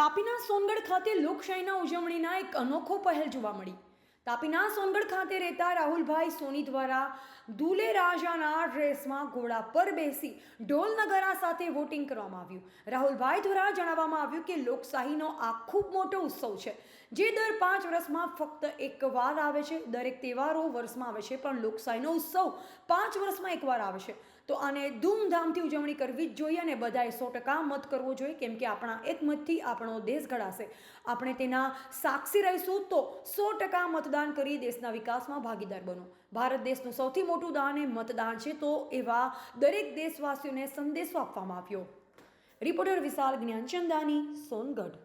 તાપીના સોનગઢ ખાતે લોકશાહીના ઉજવણીના એક અનોખો પહેલ જોવા મળી. તાપીના સોનગઢ ખાતે રહેતા રાહુલભાઈ સોની દ્વારા દુલે રાજાના ડ્રેસમાં ઘોડા પર બેસી ઢોલ નગારા સાથે વોટિંગ કરવામાં આવ્યું. રાહુલભાઈ દ્વારા જણાવવામાં આવ્યું કે લોકશાહીનો આ ખૂબ મોટો ઉત્સવ છે, જે દર પાંચ વર્ષમાં ફક્ત એક વાર આવે છે. દરેક તહેવારો વર્ષમાં આવે છે, પણ લોકશાહીનો ઉત્સવ પાંચ વર્ષમાં એકવાર આવે છે. તો આને ધૂમધામથી ઉજવણી કરવી જ જોઈએ અને બધાએ સો ટકા મત કરવો જોઈએ, કેમ કે આપણા એક મતથી આપણો દેશ ઘડાશે. આપણે તેના સાક્ષી રહીશું તો સો ટકા મતદાન કરી દેશના વિકાસમાં ભાગીદાર બનો. ભારત દેશનું સૌથી મોટું દાન એ મતદાન છે, તો એવા દરેક દેશવાસીઓને સંદેશો આપવામાં આવ્યો. રિપોર્ટર વિશાલ જ્ઞાનચંદાની સોનગઢ.